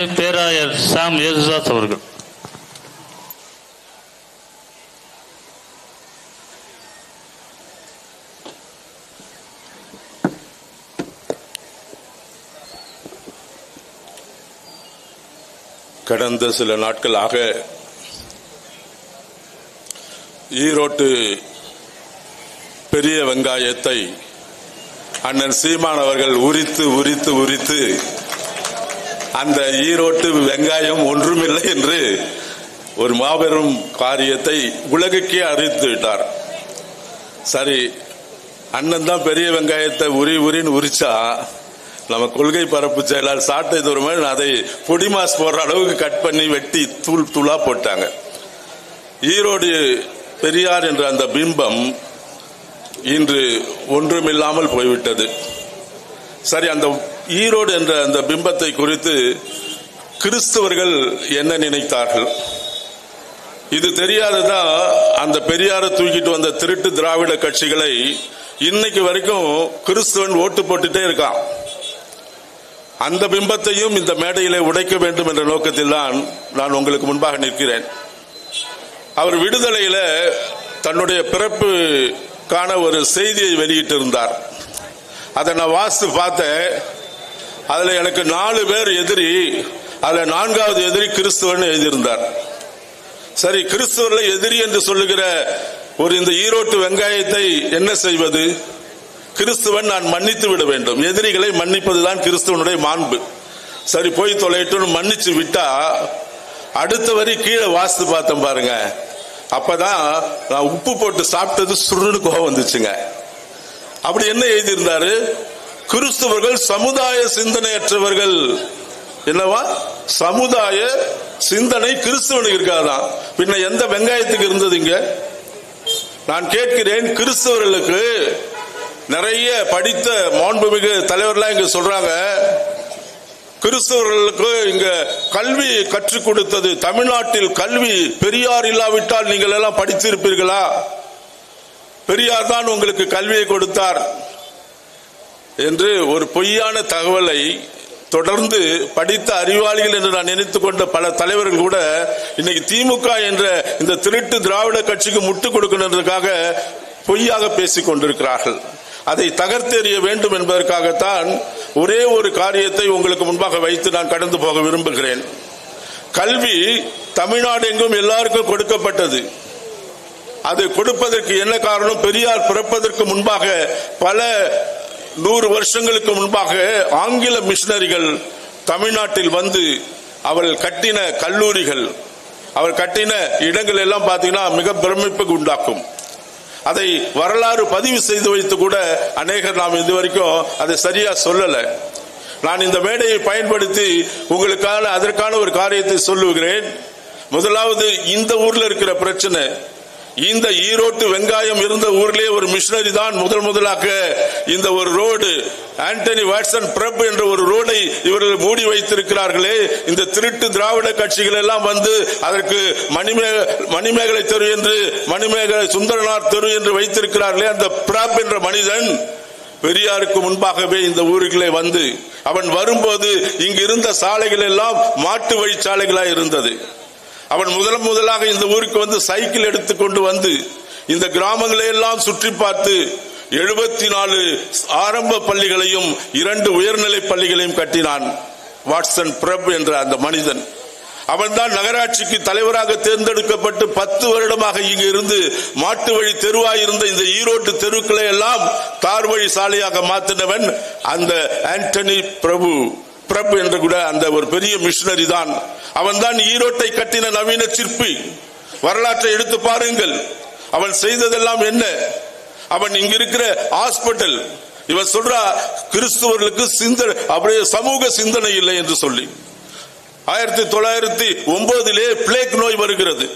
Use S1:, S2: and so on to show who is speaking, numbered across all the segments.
S1: பேராயர் சாம் யேசுதாஸ் அவர்கள்.
S2: கடந்த சில நாட்களாக ஈரோட்டு பெரிய வெங்காயத்தை அண்ணன் சீமான் அவர்கள் உரித்து உரித்து உரித்து அந்த ஈரோட்டு வெங்காயம் ஒன்றுமில்லை என்று ஒரு மாபெரும் காரியத்தை உலகுக்கே அறிவித்து விட்டார். சரி அண்ணன் தான் பெரிய வெங்காயத்தை உரி உரின்னு உரிச்சா நம்ம கொள்கை பரப்பு செயலாளர் சாட்டை தூரம் அதை பொடி மாஸ் போடுற அளவுக்கு கட் பண்ணி வெட்டி தூள் தூளா போட்டாங்க. ஈரோடு பெரியார் என்ற அந்த பிம்பம் இன்று ஒன்றுமில்லாமல் போய்விட்டது. சரி அந்த ஈரோடு என்ற அந்த பிம்பத்தை குறித்து கிறிஸ்தவர்கள் என்ன நினைத்தார்கள்? இது தெரியாததா? அந்த பெரியாரை தூக்கிட்டு வந்த திருட்டு திராவிட கட்சிகளை இன்னைக்கு வரைக்கும் கிறிஸ்தவன் ஓட்டு போட்டுட்டே இருக்கான். அந்த பிம்பத்தையும் இந்த மேடையிலே உடைக்க வேண்டும் என்ற நோக்கத்தில் தான் நான் உங்களுக்கு முன்பாக நிற்கிறேன். அவர் விடுதலையில தன்னுடைய பிறப்புக்கான ஒரு செய்தியை வெளியிட்டிருந்தார். அதை நான் வாசித்து பார்த்தேன். அதுல எனக்கு நாலு பேர் எதிரி அதுல நான்காவது எதிரி கிறிஸ்துவன் எழுதியிருந்தார். சரி கிறிஸ்துவர்களை எதிரி என்று சொல்லுகிற ஒரு இந்த ஈரோட்டு வெங்காயத்தை என்ன செய்வது? கிறிஸ்துவன் நான் மன்னித்து விட வேண்டும். எதிரிகளை மன்னிப்பதுதான் கிறிஸ்துவனுடைய மாண்பு. சரி போய் தொலைட்டும் மன்னிச்சு விட்டா அடுத்த வரி கீழே வாசித்து பார்த்தேன் பாருங்க. அப்பதான் நான் உப்பு போட்டு சாப்பிட்டது சுருன்னு கோவம் வந்துச்சுங்க. அப்படி என்ன எழுதியிருந்தாரு? கிறிஸ்தவர்கள் சமுதாய சிந்தனையற்றவர்கள். என்னவா? சமுதாய சிந்தனை கிறிஸ்தவனுக்கு இருக்காதான் பின்ன எந்த வெங்காயத்துக்கு இருந்தது இங்க? நான் கேட்கிறேன் கிறிஸ்தவர்களுக்கு. நிறைய படித்த மாண்புமிகு தலைவர்லாம் இங்க சொல்றாங்க. கிறிஸ்தவர்களுக்கு இங்க கல்வி கற்றுக் கொடுத்தது. தமிழ்நாட்டில் கல்வி பெரியார் இல்லாவிட்டால் நீங்கள் எல்லாம் படித்திருப்பீர்களா? பெரியார் தான் உங்களுக்கு கல்வியை கொடுத்தார். என்று ஒரு பொய்யான தகவலை தொடர்ந்து படித்த அறிவாளிகள் என்று நான் நினைத்துக் கொண்ட பல தலைவர்கள் கூட இன்னைக்கு திமுக என்ற இந்த திருட்டு திராவிட கட்சிக்கு முட்டு கொடுக்கணுன்றதுக்காக பொய்யாக பேசிக் கொண்டிருக்கிறார்கள். அதை தகர்த்தெறிய வேண்டும் என்பதற்காகத்தான் ஒரே ஒரு காரியத்தை உங்களுக்கு முன்பாக வைத்து நான் கடந்து போக விரும்புகிறேன். கல்வி தமிழ்நாடு எங்கும் எல்லாருக்கும் கொடுக்கப்பட்டது. அது கொடுப்பதற்கு என்ன காரணம்? பெரியார் பிறப்பதற்கு முன்பாக பல நூறு வருஷங்களுக்கு முன்பாக ஆங்கில மிஷினரிகள் தமிழ்நாட்டில் வந்து அவர்கள் கட்டின கல்லூரிகள் அவர் கட்டின இடங்கள் எல்லாம் பார்த்தீங்கன்னா மிக பிரமிப்புக்கு உண்டாக்கும். அதை வரலாறு பதிவு செய்து வைத்து கூட அநேகர் நாம் இதுவரைக்கும் அதை சரியா சொல்லல. நான் இந்த மேடையை பயன்படுத்தி உங்களுக்கான அதற்கான ஒரு காரியத்தை சொல்லுகிறேன். முதலாவது இந்த ஊர்ல இருக்கிற பிரச்சனை இந்த ஈரோட்டு வெங்காயம் இருந்த ஊர்லயே ஒரு மிஷினரி தான் முதல் முதலாக இந்த ஒரு ரோடு. ஆண்டனி வாட்சன் பிரப் என்ற ஒரு ரோடை இவர்கள் மூடி வைத்திருக்கிறார்களே. இந்த திருட்டு திராவிட கட்சிகள் எல்லாம் வந்து அதற்கு மணிமே மணிமேகலை தெரு என்று மணிமேகலை சுந்தரனார் தெரு என்று வைத்திருக்கிறார்களே. அந்த பிரப் என்ற மனிதன் பெரியாருக்கு முன்பாகவே இந்த ஊருக்குள்ளே வந்து அவன் வரும்போது இங்கு இருந்த சாலைகள் எல்லாம் மாட்டு வழி சாலைகளா இருந்தது. அவன் முதல் முதலாக இந்த ஊருக்கு வந்து சைக்கிள் எடுத்துக்கொண்டு வந்து இந்த கிராமங்களை எல்லாம் சுற்றி பார்த்து எழுபத்தி நாலு ஆரம்ப பள்ளிகளையும் இரண்டு உயர்நிலை பள்ளிகளையும் கட்டினான் வாட்சன் பிரப் என்ற அந்த மனிதன். அவன்தான் நகராட்சிக்கு தலைவராக தேர்ந்தெடுக்கப்பட்டு பத்து வருடமாக இங்கு இருந்து மாட்டு வழி தெருவாய் இருந்த இந்த ஈரோட்டு தெருக்களை எல்லாம் தார் வழி சாலையாக மாற்றினவன் அந்த ஆண்டனி பிரபு. பிரபு என்று கூட அந்த ஒரு பெரிய மிஷினரி தான். அவன் தான் ஈரோட்டை கட்டின நவீன சிற்பி. வரலாற்றை எடுத்து பாருங்கள். அவன் செய்ததெல்லாம் என்ன? அவன் இங்க இருக்கிற ஹாஸ்பிட்டல் இவன் சொல்றா கிறிஸ்துவர்களுக்கு சிந்தனை அப்படியே சமூக சிந்தனை இல்லை என்று சொல்லி. ஆயிரத்தி தொள்ளாயிரத்தி ஒன்பதிலே பிளேக் நோய் வருகிறது.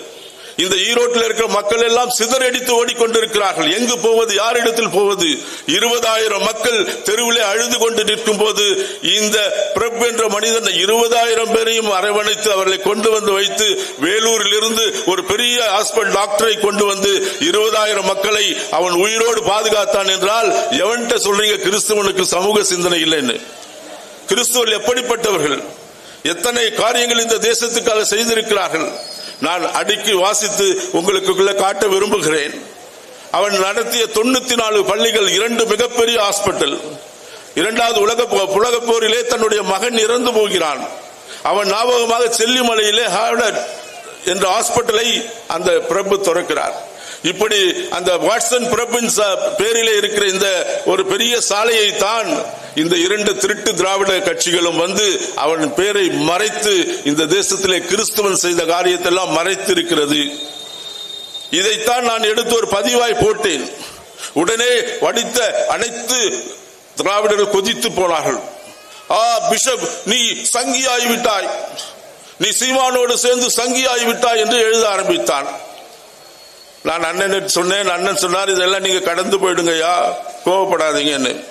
S2: இந்த ஈரோட்டில் இருக்கிற மக்கள் எல்லாம் சிதறடித்து ஓடிக்கொண்டிருக்கிறார்கள். எங்கு போவது யாரிடத்தில் போவது? இருபதாயிரம் மக்கள் தெருவிலே அழுது கொண்டு நிற்கும் போது இந்த பிரப் என்ற மனிதன் இருபதாயிரம் பேரையும் அரவணைத்து அவர்களை கொண்டு வந்து வைத்து வேலூரில் இருந்து ஒரு பெரிய ஹாஸ்பிட்டல் டாக்டரை கொண்டு வந்து இருபதாயிரம் மக்களை அவன் உயிரோடு பாதுகாத்தான் என்றால் எவன்கிட்ட சொல்றீங்க கிறிஸ்துவனுக்கு சமூக சிந்தனை இல்லைன்னு? கிறிஸ்துவர்கள் எப்படிப்பட்டவர்கள்? எத்தனை காரியங்கள் இந்த தேசத்துக்காக செய்திருக்கிறார்கள்? நான் அடுக்கி வாசித்து உங்களுக்குள்ள காட்ட விரும்புகிறேன். அவன் நடத்திய தொண்ணூத்தி நாலு பள்ளிகள் இரண்டு மிகப்பெரிய ஹாஸ்பிட்டல் இரண்டாவது உலக உலக போரிலே தன்னுடைய மகன் இறந்து போகிறான். அவன் ஞாபகமாக செல்லிமலையிலே ஹார்வர்ட் என்ற ஹாஸ்பிட்டலை அந்த பிரபு திறக்கிறார். இப்படி அந்த வாட்சன் பிரபின்ஸ் பேரிலே இருக்கிற இந்த ஒரு பெரிய சாலையை தான் இந்த இரண்டு திருட்டு திராவிட கட்சிகளும் வந்து அவன் பேரை மறைத்து இந்த தேசத்திலே கிறிஸ்துவன் செய்த காரியத்தெல்லாம் மறைத்திருக்கிறது. இதைத்தான் நான் எடுத்து ஒரு பதிவாய் போட்டேன். உடனே வடித்த அனைத்து திராவிடர்கள் கொதித்து போனார்கள். ஆ பிஷப் நீ சங்கியாய் விட்டாய். நீ சீமானோடு சேர்ந்து சங்கியாய் விட்டாய் என்று எழுத ஆரம்பித்தான். நான் அண்ணன் சொன்னேன் அண்ணன் சொன்னார் இதெல்லாம் நீங்க கடந்து போயிடுங்கய்யா கோவப்படாதீங்கன்னு.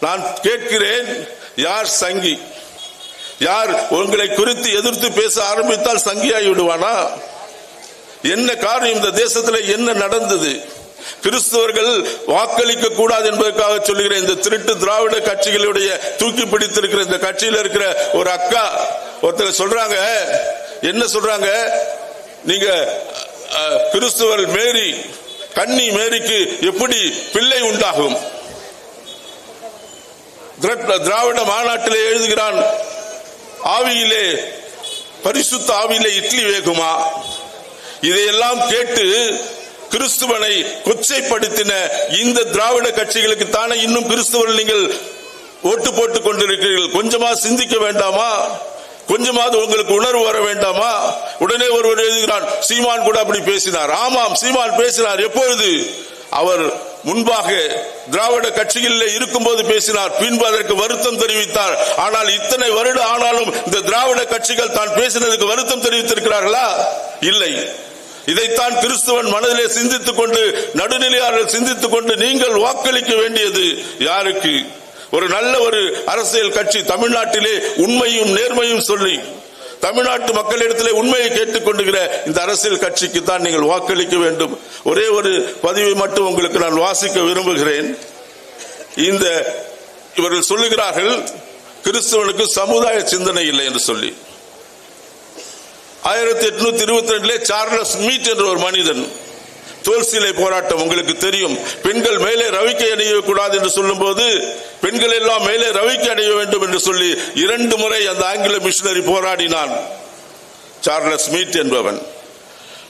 S2: நான் கேட்கிறேன் யார் சங்கி? யார் உங்களை குறித்து எதிர்த்து பேச ஆரம்பித்தால் சங்கியாகி விடுவானா? என்ன காரணம் இந்த தேசத்தில் என்ன நடந்தது? கிறிஸ்தவர்கள் வாக்களிக்க கூடாது என்பதற்காக சொல்லுகிற இந்த திருட்டு திராவிட கட்சிகளுடைய தூக்கி பிடித்திருக்கிற இந்த கட்சியில் இருக்கிற ஒரு அக்கா ஒருத்தர் சொல்றாங்க என்ன சொல்றாங்க? நீங்க கிறிஸ்துவர் மேரி கன்னி மேரிக்கு எப்படி பிள்ளை உண்டாகும்? திரட்ட- திராவிட மாநாட்டிலே எழுதுகிறான் ஆவியிலே பரிசுத்த ஆவியிலே இட்லி வேகுமா? இதையெல்லாம் கேட்டு கிறிஸ்துவனை கொச்சைப்படுத்தின இந்த திராவிட கட்சிகளுக்கு தானே இன்னும் கிறிஸ்துவர்கள் நீங்கள் ஓட்டு போட்டுக் கொண்டிருக்கிறீர்கள். கொஞ்சமா சிந்திக்க வேண்டாமா? கொஞ்சமாவது உங்களுக்கு உணர்வு வர வேண்டாமா? உடனே ஒருவர் எழுதுகிறான் சீமான் கூட அப்படி பேசினார். ஆமாம் சீமான் பேசினார். எப்பொழுது? அவர் முன்பாக திராவிட கட்சிகளில் இருக்கும்போது பேசினார். பின்பு அதற்கு வருத்தம் தெரிவித்தார். ஆனால் இத்தனை வருடம் ஆனாலும் இந்த திராவிட கட்சிகள் தான் பேசினதுக்கு வருத்தம் தெரிவித்திருக்கிறார்களா? இல்லை. இதைத்தான் கிறிஸ்துவன் மனதிலே சிந்தித்துக் கொண்டு நடுநிலையாளர்கள் சிந்தித்துக் கொண்டு நீங்கள் வாக்களிக்க வேண்டியது யாருக்கு? ஒரு நல்ல ஒரு அரசியல் கட்சி தமிழ்நாட்டிலே உண்மையும் நேர்மையும் சொல்லி தமிழ்நாட்டு மக்களிடத்திலே உண்மையை கேட்டுக் கொண்டுகிற இந்த அரசியல் கட்சிக்கு தான் நீங்கள் வாக்களிக்க வேண்டும். ஒரே ஒரு பதிவை மட்டும் உங்களுக்கு நான் வாசிக்க விரும்புகிறேன். இந்த இவர்கள் சொல்லுகிறார்கள் கிறிஸ்தவனுக்கு சமுதாய சிந்தனை இல்லை என்று சொல்லி. ஆயிரத்தி எட்நூத்தி இருபத்தி ரெண்டுல சார்லஸ் மீட் என்ற ஒரு மனிதன் தோல் சீலை போராட்டம் உங்களுக்கு தெரியும். பெண்கள் மேலே ரவிக்கை அணிய கூடாது என்று சொல்லும்போது பெண்கள் எல்லாம் மேலே ரவிக்கை அடைய வேண்டும் என்று சொல்லி இரண்டு முறை அந்த ஆங்கில மிஷினரி போராடினான். சார்லஸ் மீட் என்பவன்.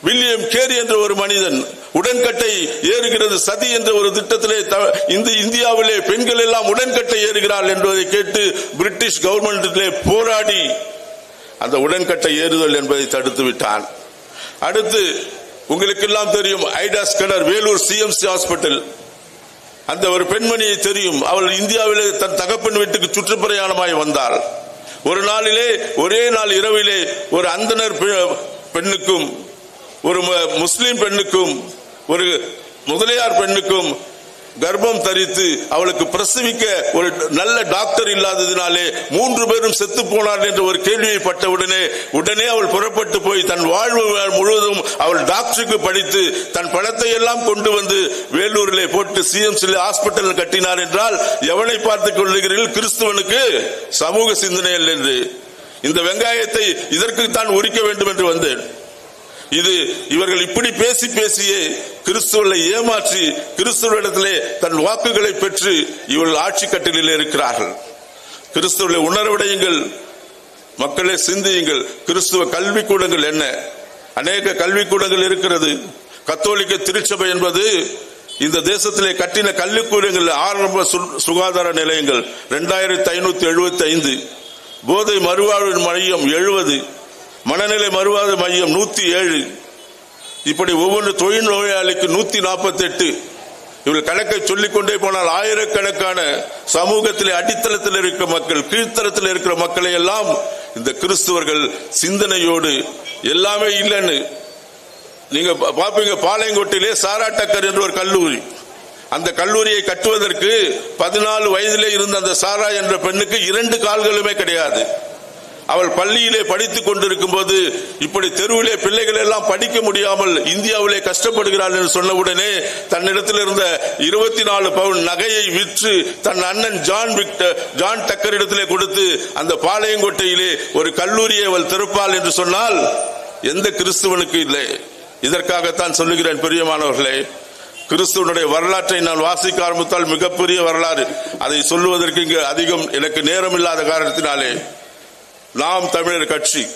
S2: வில்லியம் கேரி என்ற ஒரு மனிதன் உடன்கட்டை ஏறுகிறது சதி என்ற ஒரு திட்டத்திலே த- இந்த இந்தியாவிலே பெண்கள் எல்லாம் உடன்கட்டை ஏறுகிறார்கள் என்பதை கேட்டு பிரிட்டிஷ் கவர்மெண்டிலே போராடி அந்த உடன்கட்டை ஏறுதல் என்பதை தடுத்து விட்டான். அடுத்து உங்களுக்கு எல்லாம் தெரியும் Ida Scudder Vellore CMC hospital அந்த ஒரு பெண்மணியை தெரியும். அவள் இந்தியாவிலே தன் தகப்பன் வீட்டுக்கு சுற்றுப்பிரயாணமாய் வந்தாள். ஒரு நாளிலே ஒரே நாள் இரவிலே ஒரு அந்தனர் பெ- பெண்ணுக்கும் ஒரு முஸ்லீம் பெண்ணுக்கும் ஒரு முதலியார் பெண்ணுக்கும் கர்ப்பம் தரித்து அவளுக்கு பிரசவிக்க ஒரு நல்ல டாக்டர் இல்லாததினாலே மூன்று பேரும் செத்து போனார் என்ற ஒரு கேள்வியை பட்டவுடனே உடனே அவள் புறப்பட்டு போய் தன் வாழ்வு முழுவதும் அவள் டாக்டருக்கு படித்து தன் பணத்தை எல்லாம் கொண்டு வந்து வேலூரிலே போட்டு சிஎம்சி ஹாஸ்பிட்டல் கட்டினார் என்றால் எவனை பார்த்துக் கொள்ளுகிறீர்கள் கிறிஸ்துவனுக்கு? சமூக சிந்தனை இல்லை என்று இந்த வெங்காயத்தை இதற்கு தான் உரிக்க வேண்டும் என்று வந்தேன். இது இவர்கள் இப்படி பேசி பேசியே கிறிஸ்துவை ஏமாற்றி கிறிஸ்துவனிடத்திலே தன் வாக்குகளை பெற்று இவர்கள் ஆட்சி கட்டிலே இருக்கிறார்கள். கிறிஸ்துவை உணர்வடையுங்கள் மக்களை சிந்தியுங்கள். கிறிஸ்துவ கல்விக்கூடங்கள் என்ன? அநேக கல்விக்கூடங்கள் இருக்கிறது. கத்தோலிக்க திருச்சபை என்பது இந்த தேசத்திலே கட்டின கல்விக்கூடங்கள். ஆரம்ப சு- சுகாதார நிலையங்கள். இரண்டாயிரத்தி ஐநூத்தி எழுபத்தி ஐந்து. போதை மறுவாழ்வு மையம் எழுபது மனநிலை மறுவாத மையம் நூத்தி ஏழு. இப்படி ஒவ்வொரு தொழில் நோயாளிக்கு நூத்தி நாற்பத்தி எட்டு இவர்கள் கணக்கை சொல்லிக்கொண்டே போனால் ஆயிரக்கணக்கான சமூகத்திலே அடித்தளத்தில் இருக்கிற மக்கள் கீழ்த்தளத்தில் இருக்கிற மக்களை எல்லாம் இந்த கிறிஸ்துவர்கள் சிந்தனையோடு எல்லாமே இல்லைன்னு. நீங்க பாப்பீங்க பாளையங்கோட்டையிலே சாராட்டக்கர் என்று என்ற ஒரு கல்லூரி. அந்த கல்லூரியை கட்டுவதற்கு பதினாலு வயதிலே இருந்த அந்த சாரா என்ற பெண்ணுக்கு இரண்டு கால்களுமே கிடையாது. அவள் பள்ளியிலே படித்துக் கொண்டிருக்கும் போது இப்படி தெருவிலே பிள்ளைகள் எல்லாம் படிக்க முடியாமல் இந்தியாவிலே கஷ்டப்படுகிறாள் என்று சொன்னவுடனே தன்னிடத்தில் இருந்த இருபத்தி நாலு பவுன் நகையை விற்று தன் அண்ணன் ஜான் விக்டர் ஜான் டக்கர் இடத்திலே கொடுத்து அந்த பாளையங்கோட்டையிலே ஒரு கல்லூரியை அவள் திறப்பாள் என்று சொன்னால் எந்த கிறிஸ்துவனுக்கு இல்லை. இதற்காகத்தான் சொல்லுகிறேன் பிரியமானவர்களே. கிறிஸ்துவனுடைய வரலாற்றை நான் வாசிக்க ஆரம்பித்தால் மிகப்பெரிய வரலாறு. அதை சொல்லுவதற்கு இங்கு அதிகம் எனக்கு நேரம் இல்லாத காரணத்தினாலே. நாம் தமிழர் கட்சி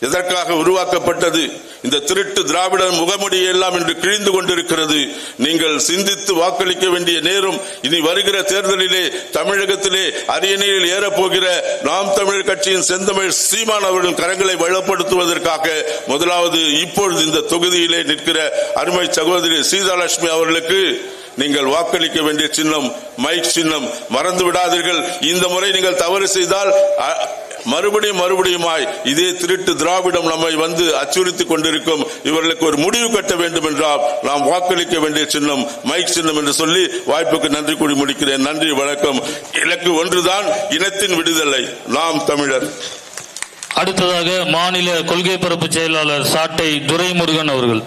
S2: எதற்காக உருவாக்கப்பட்டது? இந்த திருட்டு திராவிட முகமுடி எல்லாம் இன்று கிழிந்து கொண்டிருக்கிறது. நீங்கள் சிந்தித்து வாக்களிக்க வேண்டிய நேரம் இனி வருகிற தேர்தலிலே தமிழகத்திலே அரியணையில் ஏறப்போகிற நாம் தமிழர் கட்சியின் செந்தமிழ் சீமான் அவர்களின் கரங்களை வளப்படுத்துவதற்காக முதலாவது இப்பொழுது இந்த தொகுதியிலே நிற்கிற அருமை சகோதரி சீதாலட்சுமி அவர்களுக்கு நீங்கள் வாக்களிக்க வேண்டிய சின்னம் மைக் சின்னம் மறந்து விடாதீர்கள். இந்த முறை நீங்கள் தவறு செய்தால் அ- மறுபடியும் மறுபடியுமாய் இதே திருட்டு திராவிடம் நம்மை வந்து அச்சுறுத்திக் கொண்டிருக்கும் இவர்களுக்கு ஒரு முடிவு கட்ட வேண்டும் என்றால் நாம் வாக்களிக்க வேண்டிய சின்னம் மைக் சின்னம் என்று சொல்லி வாய்ப்புக்கு நன்றி கூறி முடிக்கிறேன். நன்றி வணக்கம். இலக்கு ஒன்றுதான் இனத்தின் விடுதலை. நாம் தமிழர்.
S1: அடுத்ததாக மாநில கொள்கை பரப்பு செயலாளர் சாட்டை துரைமுருகன் அவர்கள்.